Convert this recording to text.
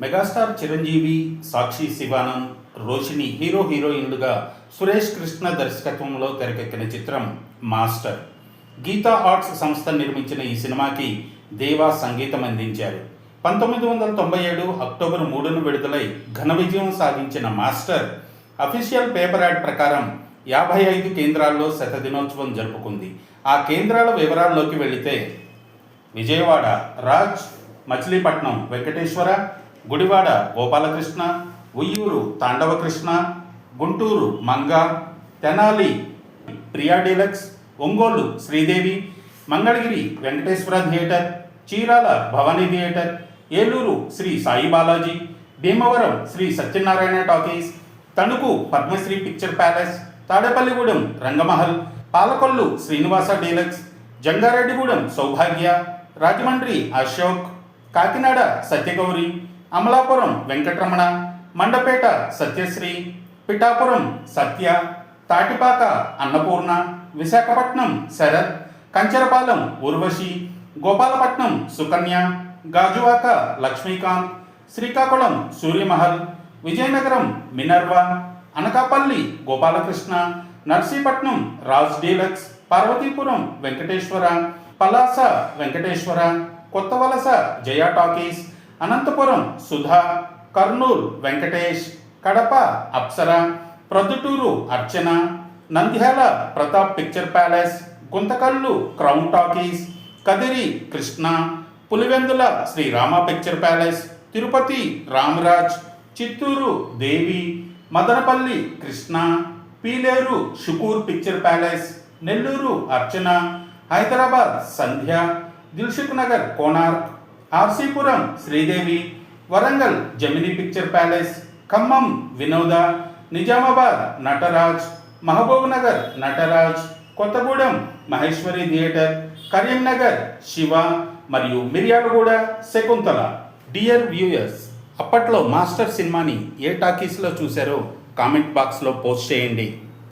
Megastar Chiranjeevi Sakshi శివానం Roshini hero హీరోయిన్లుగా సురేష్ కృష్ణ దర్శకత్వంలో తెరకెక్కిన చిత్రం మాస్టర్. గీతా ఆర్ట్స్ సంస్థ నిర్మించిన ఈ సినిమాకి దేవా సంగీతం అందించారు. పంతొమ్మిది వందల తొంభై ఏడు అక్టోబర్ మూడున విడుదలై ఘన విజయం సాధించిన మాస్టర్ అఫీషియల్ పేపర్ యాడ్ ప్రకారం యాభై ఐదు కేంద్రాల్లో శతదినోత్సవం జరుపుకుంది. ఆ కేంద్రాల వివరాల్లోకి వెళితే Vijayawada Raj Machilipatnam Venkateswara Gudivada Gopalakrishna Uyyuru Tandavakrishna Guntur Manga Tenali Priya deluxe Ongole Sridevi Mangalagiri Venkateswara theatre Chirala Bhavani theatre Eluru Sri Sai Balaji Bhimavaram Sri Satyanarayana talkies Tanuku Padmasri picture palace Tadepalligudem Rangamahal Palakollu Srinivasa deluxe Jangareddygudem Saubhagya Rajahmundry Ashok Kakinada Satyagowri Amalapuram Venkataramana Mandapeta Satyasri Pithapuram Satya Tatipaka Annapurna Visakhapatnam Sarath Kancharapalem Urvasi Gopalapatnam Sukanya Gajuwaka Lakshmikanth Srikakulam Suryamahal Vizianagaram Minerva Anakapalli Gopalakrishna Narsipatnam Raj deluxe Parvathipuram Venkateswara Palasa Venkateswara Kothavalasa Jaya talkies Anantapur Sudha Kurnool Venkatesh Kadapa Apsara Proddatur Archana Nandyal Pratap picture palace Guntakal crown talkies Kadiri Krishna Pulivendula Srirama picture palace Tirupati Ramaraj Chittoor Devi Madanapalle Krishna Piler Shukur picture palace Nellore Archana Hyderabad Sandhya Dilsukh Nagar Konark RC Puram Sridevi Warangal Gemini picture palace Khammam Vinoda Nizamabad Nataraj Mahabubnagar Nataraj Kothagudem Maheshwari theatre Karimnagar Siva మరియు Miryalaguda Shakuntala. Dear viewers అప్పట్లో Master సినిమాని ఏ టాకీస్లో చూశారో comment బాక్స్లో post చేయండి.